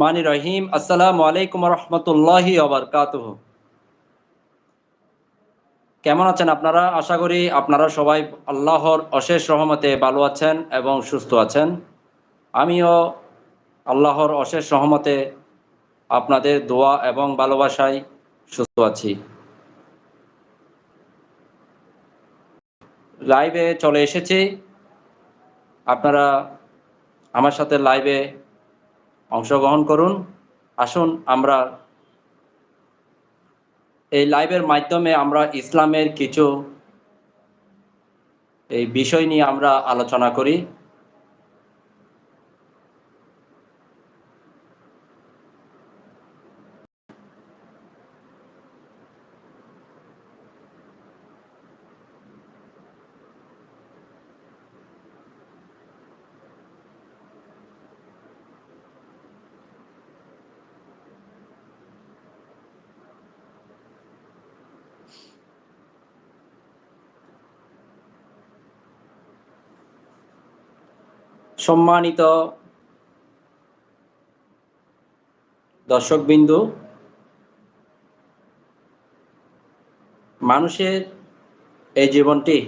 মানি রহিম। আসসালামু আলাইকুম রহমতুল্লাহি আবরকাতুহ কেমন আছেন আপনারা? আশা করি আপনারা সবাই আল্লাহর অশেষ রহমতে ভালো আছেন এবং সুস্থ আছেন। আমিও আল্লাহর অশেষ রহমতে আপনাদের দোয়া এবং ভালোবাসায় সুস্থ আছি। লাইভে চলে এসেছি। আপনারা আমার সাথে লাইভে অংশগ্রহণ করুন। আসুন আমরা এই লাইভের মাধ্যমে আমরা ইসলামের কিছু এই বিষয় নিয়ে আমরা আলোচনা করি। সম্মানিত দর্শকবিন্দু, মানুষের এই জীবনটি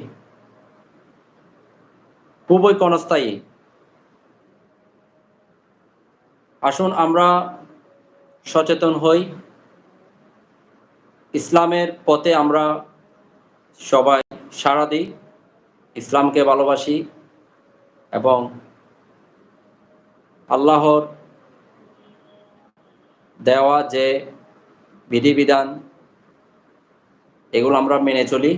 খুবই ক্ষণস্থায়ী। আসুন আমরা সচেতন হই। ইসলামের পথে আমরা সবাই সাড়া দিই। ইসলামকে ভালোবাসি এবং আল্লাহর দেওয়া যে বিধিবিধান, এগুলো আমরা মেনে চলি।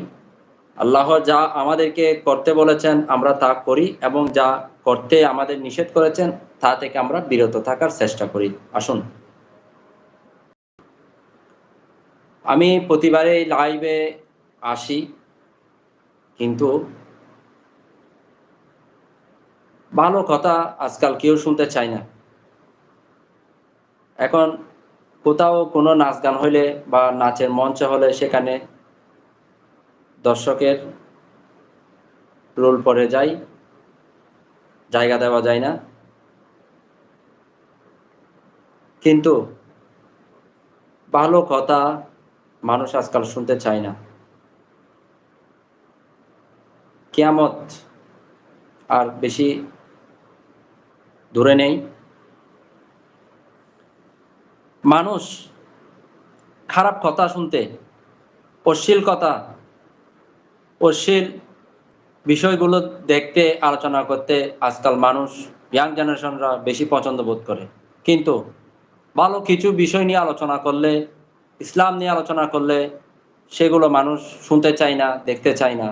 আল্লাহ যা আমাদেরকে করতে বলেছেন, আমরা তা করি এবং যা করতে আমাদের নিষেধ করেছেন, তা থেকে আমরা বিরত থাকার চেষ্টা করি। আসুন। আমি প্রতিবারে লাইভে আসি, কিন্তু ভালো কথা আজকাল কেউ শুনতে চায় না। এখন কোথাও কোনো নাচ গান হইলে বা নাচের মঞ্চ হলে সেখানে দর্শকের রোল পরে যায়, জায়গা দেওয়া যায় না। কিন্তু ভালো কথা মানুষ আজকাল শুনতে চায় না। কেয়ামত আর বেশি দূরে নেই। মানুষ খারাপ কথা শুনতে, অশ্লীল কথা, অশ্লীল বিষয়গুলো দেখতে, আলোচনা করতে আজকাল মানুষ ইয়াং জেনারেশনরা বেশি পছন্দ বোধ করে। কিন্তু ভালো কিছু বিষয় নিয়ে আলোচনা করলে, ইসলাম নিয়ে আলোচনা করলে সেগুলো মানুষ শুনতে চায় না, দেখতে চায় না।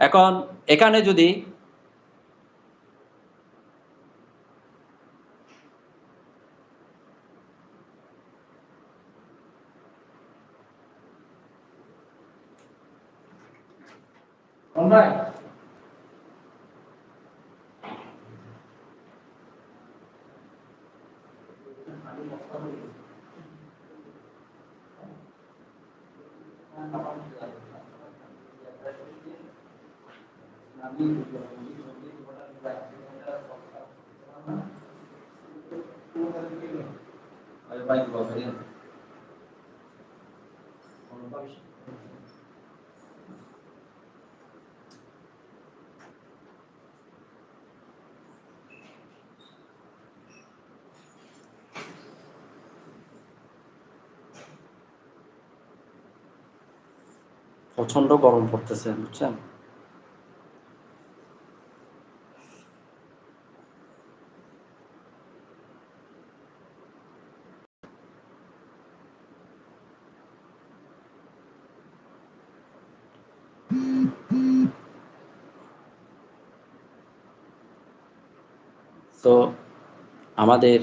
এখন এখানে যদি ఉన్నాయి Baik, baik, baik. প্রচণ্ড গরম পড়তেছে বুঝছেন? তো আমাদের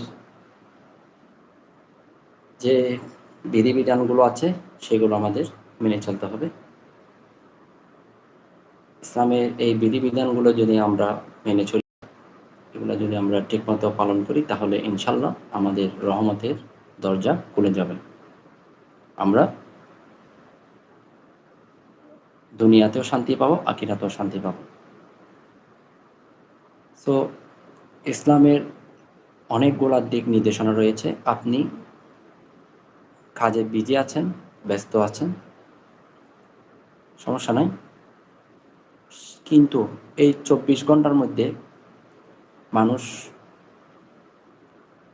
যে বিধিবিধানগুলো আছে সেগুলো আমাদের মেনে চলতে হবে। ইসলামের এই বিধিবিধানগুলো যদি আমরা মেনে চলি, এগুলো যদি আমরা ঠিকমতো পালন করি, তাহলে ইনশাল্লাহ আমাদের রহমতের দরজা খুলে যাবে। আমরা দুনিয়াতেও শান্তি পাবো আকিরাতেও শান্তি পাবো। সো ইসলামের অনেকগুলা দিক নির্দেশনা রয়েছে। আপনি কাজে বিজি আছেন, ব্যস্ত আছেন, সমস্যা নাই। কিন্তু এই চব্বিশ ঘণ্টার মধ্যে মানুষ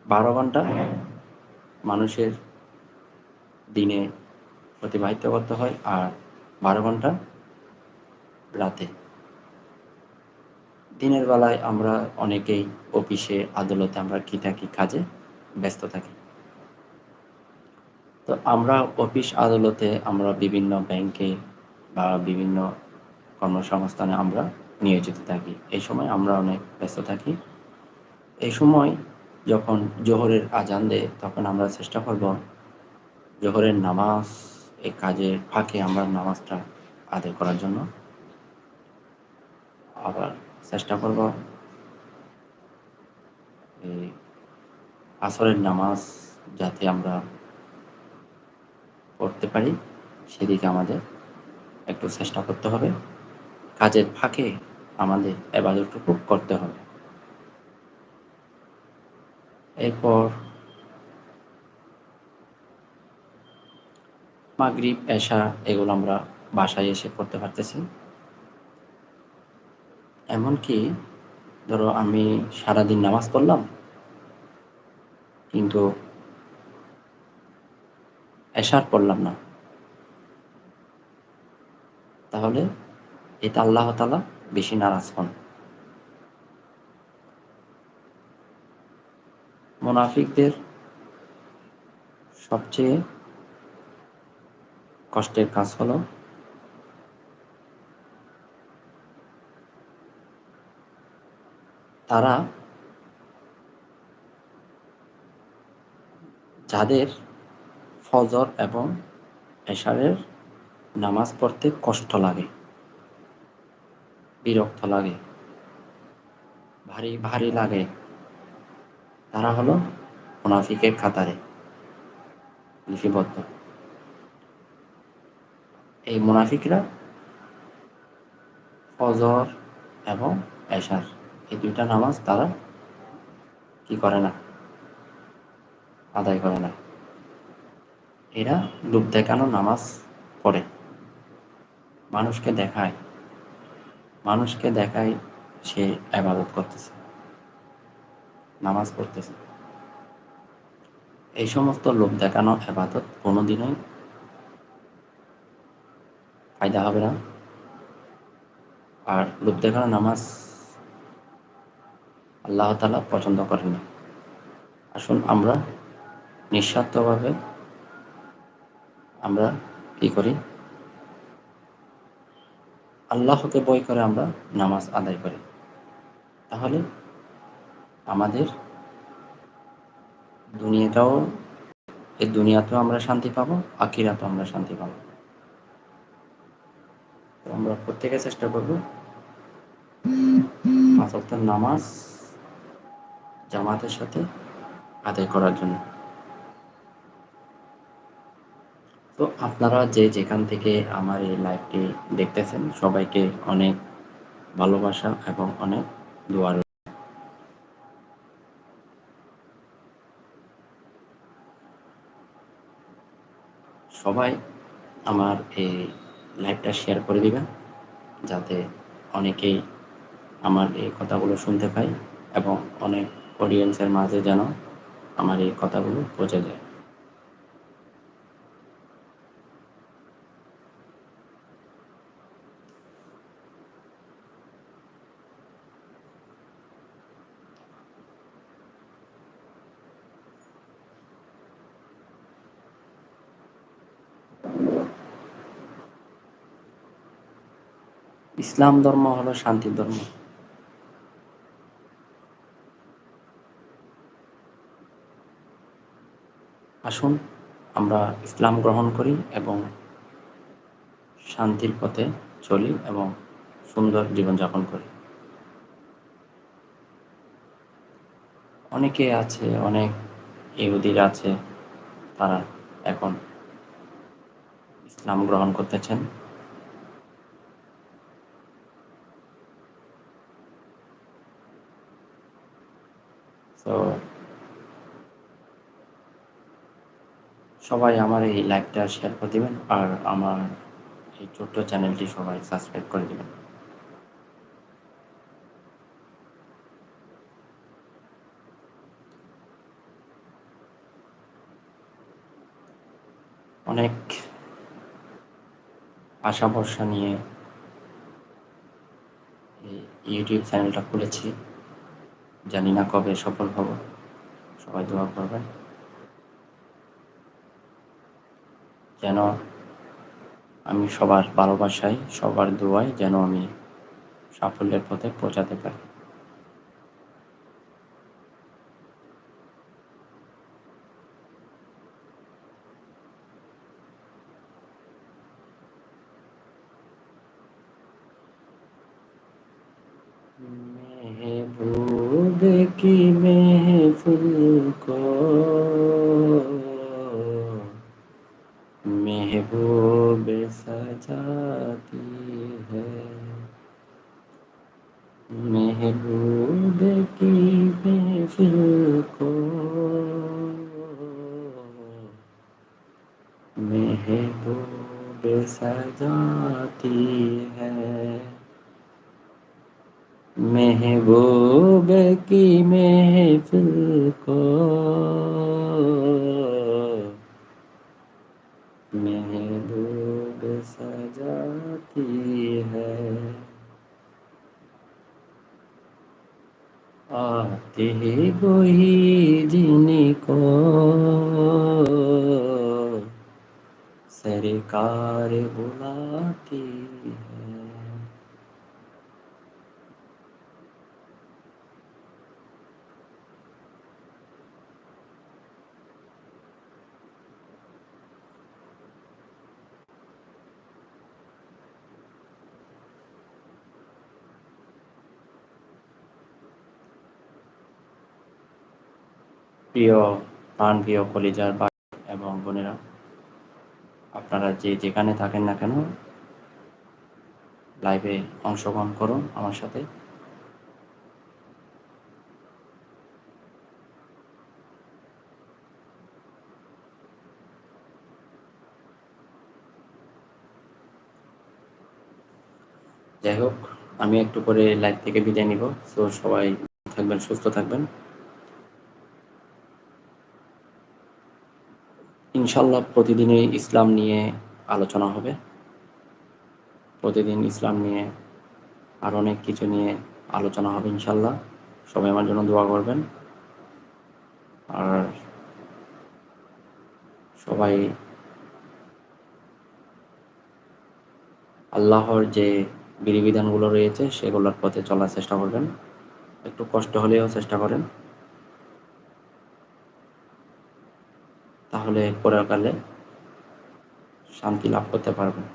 বারো ঘণ্টা মানুষের দিনে অতিবাহিত করতে হয় আর বারো ঘণ্টা রাতে। দিনের বেলায় আমরা অনেকেই অফিসে, আদালতে আমরা কী থাকি, কাজে ব্যস্ত থাকি। তো আমরা অফিস, আদালতে আমরা বিভিন্ন ব্যাংকে বা বিভিন্ন কর্মসংস্থানে আমরা নিয়োজিত থাকি। এই সময় আমরা অনেক ব্যস্ত থাকি। এই সময় যখন জোহরের আজান দেয়, তখন আমরা চেষ্টা করব জোহরের নামাজ, এই কাজের ফাঁকে আমরা নামাজটা আদায় করার জন্য। আবার চেষ্টা করব এই আসরের নামাজ যাতে আমরা পড়তে পারি, সেদিকে আমাদের একটু চেষ্টা করতে হবে। কাজের ফাঁকে আমাদের এবাদতটুকু করতে হবে। এরপর মাগরিব, এশা এগুলো আমরা বাসায় এসে করতে পারতেছি। এমনকি ধরো আমি সারাদিন নামাজ পড়লাম, কিন্তু এশার পড়লাম না। তাহলে এটা আল্লাহ তালা বেশি নারাজ হন। মোনাফিকদের সবচেয়ে কষ্টের কাজ হলো তারা যাদের ফজর এবং এশারের নামাজ পড়তে কষ্ট লাগে। বিরক্ত লাগে। ভারী ভারী লাগে। তারা হলো মুনাফিকের কাতারে লিপিবদ্ধ। এই মুনাফিকরা ফজর এবং এশার, এই দুইটা নামাজ তারা কি করে না? আদায় করে না। এরা লোক দেখানো নামাজ পড়ে। মানুষকে দেখায়। মানুষকে দেখায় সে আবাদত করতেছে, নামাজ পড়তেছে। এই সমস্ত লোক দেখানো আবাদত কোনোদিনই ফায়দা হবে না। আর লোক দেখানো নামাজ আল্লাহ তালা পছন্দ করেন না। আসুন আমরা নিঃস্বার্থভাবে আমরা কি করি? আল্লাহকে বই করে আমরা নামাজ আদায় করি। তাহলে আমাদের দুনিয়াটাও, এই দুনিয়াতেও আমরা শান্তি পাবো, আখিরাতেও আমরা শান্তি পাবো। আমরা প্রত্যেকে চেষ্টা করব নামাজ জামাতের সাথে আদায় করার জন্য। তো আপনারা যে যেখান থেকে আমার এই লাইভটি দেখতেছেন, সবাইকে অনেক ভালোবাসা এবং অনেক দোয়া সবাই আমার এই লাইভটা শেয়ার করে দিবেন, যাতে অনেকেই আমার এই কথাগুলো শুনতে পায় এবং অনেক অডিয়েন্সের মাঝে যেন আমার এই কথাগুলো পৌঁছে যায়। ইসলাম ধর্ম হলো শান্তির ধর্ম। আসুন, আমরা ইসলাম গ্রহণ করি এবং শান্তির পথে চলি এবং সুন্দর জীবনযাপন করি। অনেকে আছে, অনেক ইহুদির আছে, তারা এখন ইসলাম গ্রহণ করতেছেন। তো সবাই আমার এই লাইভটা শেয়ার করে দেবেন আর আমার এই ছোট্ট চ্যানেলটি সবাই সাবস্ক্রাইব করে দেবেন। অনেক আশা ভরসা নিয়ে ইউটিউব চ্যানেলটা খুলেছি। জানি না কবে সফল হব সবাই দোয়া করবেন যেন আমি সবার ভালোবাসায়, সবার দোয়ায় যেন আমি সাফল্যের পথে পৌঁছাতে পারি Mm-hmm. की महफिल को। महबूब सजाती है। महबूब की महफिल को। महबूब सजाती है। महबूब की महफिल को। महबूब सजाती है। आती वही जिनको सरकार बुलाती है। প্রিয় প্রাণ প্রিয় কলিজার ভাই এবং বোনেরা, আপনারা যে যেখানে থাকেন না কেন লাইভে অংশগ্রহণ করুন আমার সাথে। যাই হোক, আমি একটু করে লাইভ থেকে বিদায় নিব। তো সবাই থাকবেন, সুস্থ থাকবেন। ইনশাল্লাহ প্রতিদিনই ইসলাম নিয়ে আলোচনা হবে। প্রতিদিন ইসলাম নিয়ে আর অনেক কিছু নিয়ে আলোচনা হবে ইনশাল্লাহ সবাই আমার জন্য দোয়া করবেন। আর সবাই আল্লাহর যে বিধিবিধানগুলো রয়েছে, সেগুলোর পথে চলার চেষ্টা করবেন। একটু কষ্ট হলেও চেষ্টা করেন। তাহলে পরকালে শান্তি লাভ করতে পারবেন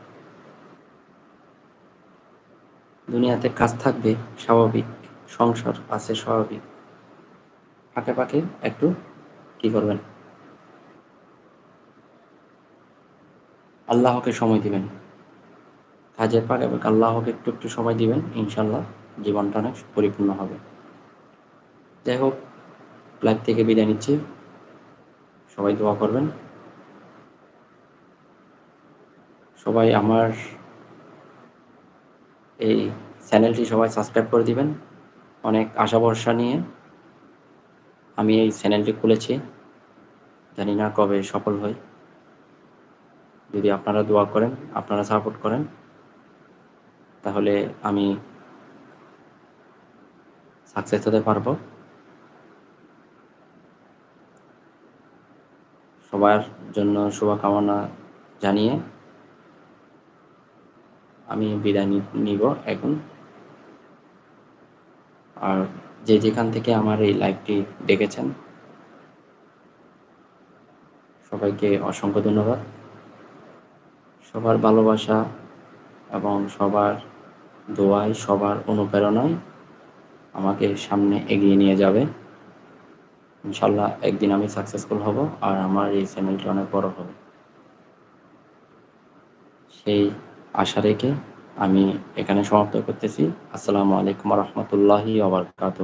দুনিয়াতে কাজ থাকবে, স্বাভাবিক। সংসার আছে স্বাভাবিক। ফাঁকে ফাঁকে একটু কি করবেন? আল্লাহকে সময় দিবেন। কাজের ফাঁকে ফাঁকে আল্লাহকে একটু একটু সময় দিবেন ইনশাল্লাহ জীবনটা অনেক পরিপূর্ণ হবে। যাই হোক লাইফ থেকে বিদায় নিচ্ছি। সবাই দোয়া করবেন। সবাই আমার এই চ্যানেলটি সবাই সাবস্ক্রাইব করে দিবেন। অনেক আশা ভরসা নিয়ে আমি এই চ্যানেলটি খুলেছি। জানি না কবে সফল হই। যদি আপনারা দোয়া করেন, আপনারা সাপোর্ট করেন, তাহলে আমি সাকসেস হতে পারব। সবার জন্য শুভকামনা জানিয়ে আমি বিদায় নিব এখন। আর যে যেখান থেকে আমার এই লাইভটি দেখেছেন, সবাইকে অসংখ্য ধন্যবাদ। সবার ভালোবাসা এবং সবার দোয়ায় সবার অনুপ্রেরণায় আমাকে সামনে এগিয়ে নিয়ে যাবে। ইনশাল্লাহ একদিন আমি সাকসেসফুল হব আর আমার এই চ্যানেলটি অনেক বড় হবে। সেই আশা রেখে আমি এখানে সমাপ্ত করতেছি। আসসালামু আলাইকুম রহমতুল্লাহি আবরকাত